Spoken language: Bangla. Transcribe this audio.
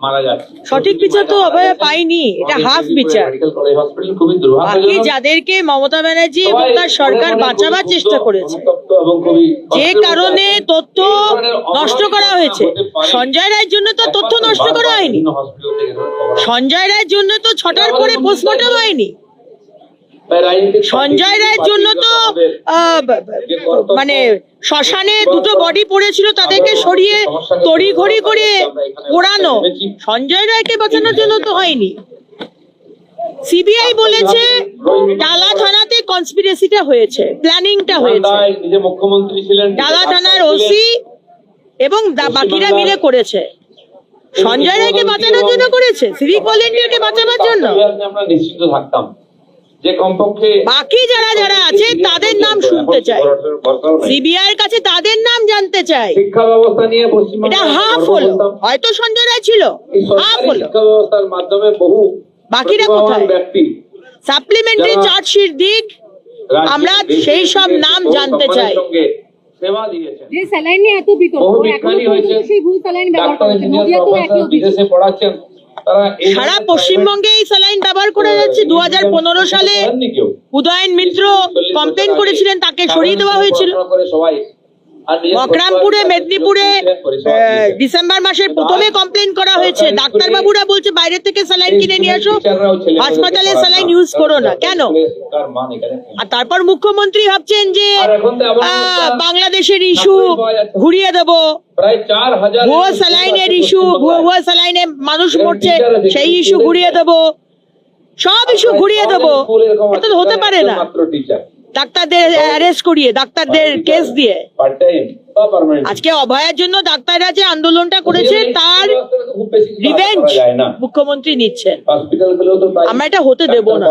মারা যাচ্ছে। সঠিক বিচার তো অভয় পাইনি এটা হাফ বিচার। বাকি যাদেরকে মমতা ব্যানার্জি এবং তার সরকার বাঁচাবার চেষ্টা করেছে। যে কারণে তথ্য নষ্ট করা হয়েছে। সঞ্জয় রায়ের জন্য তো তথ্য নষ্ট করা হয়নি। সঞ্জয় রায়ের জন্য তো ছটার পরে পোস্টমর্টম হয়নি। সঞ্জয় রায়ের জন্য তো মানে শ্মশানে দুটো বডি পড়েছিল তাদেরকে সরিয়ে তড়ি ঘড়ি করে পোড়ানো। সঞ্জয় রায়কে বাঁচানোর জন্য তো হয়নি। সিবিআই বলেছে ডালা থানাতে কনস্পিরেসিটা হয়েছে প্ল্যানিংটা হয়েছে। মুখ্যমন্ত্রী ছিলেন ডালা থানার ওসি এবং বাকিরা মিলে করেছে। সঞ্জয় রায়কে বাঁচানোর জন্য করেছে সিভিক ভলেন্টিয়ারকে বাঁচানোর জন্য। আমরা নিশ্চিত থাকতাম। যে কমপক্ষে বাকি যারা যারা আছে তাদের নাম শুনতে চাই। সিবিআই এর কাছে তাদের নাম জানতে চাই। শিক্ষা ব্যবস্থা নিয়ে পশ্চিমবঙ্গ এটা হাফ হলো। হয়তো সঞ্জয় রায় ছিল। হাফ হলো। শিক্ষা ব্যবস্থার মাধ্যমে বহু বাকিরা কোথায়? ব্যক্তি। সাপ্লিমেন্টারি চার্জশিট দিক আমরা সেই সব নাম জানতে চাই। সেবা দিয়েছেন। যে স্যালাইন নিয়ে এত বিতর্ক বহু বিজ্ঞানী সেই ভুল স্যালাইন ব্যবহার বিদেশে পড়াচ্ছেন। সারা পশ্চিমবঙ্গে এই স্যালাইন ব্যবহার যাচ্ছে দু হাজার পনেরো সালে উদয়ন মিত্র কমপ্লেন করেছিলেন তাকে সরিয়ে দেওয়া হয়েছিল। মকরামপুরে মেদিনীপুরে। ডিসেম্বর মাসের প্রথমে কমপ্লেন করা হয়েছে। ডাক্তার বাবুরা বলছে বাইরে থেকে স্যালাইন কিনে নিয়ে আসো। হাসপাতালে স্যালাইন ইউজ করো না। কেন। আর তারপর মুখ্যমন্ত্রী ভাবছেন যে বাংলাদেশের ইস্যু। ঘুরিয়ে দেবো। ভুয়ো স্যালাইনের ইস্যু ভুয়ো ভুয়ো স্যালাইনে মানুষ মরছে সেই ইস্যু ঘুরিয়ে দেবো। সব ইস্যু ঘুরিয়ে দেবো। এটা তো হতে পারে না। ডাক্তারদের অ্যারেস্ট করিয়ে ডাক্তারদের কেস দিয়ে। আজকে অভয়ের জন্য ডাক্তাররা যে আন্দোলনটা করেছে তার রিভেঞ্জ মুখ্যমন্ত্রী নিচ্ছেন। আমরা এটা হতে দেব না।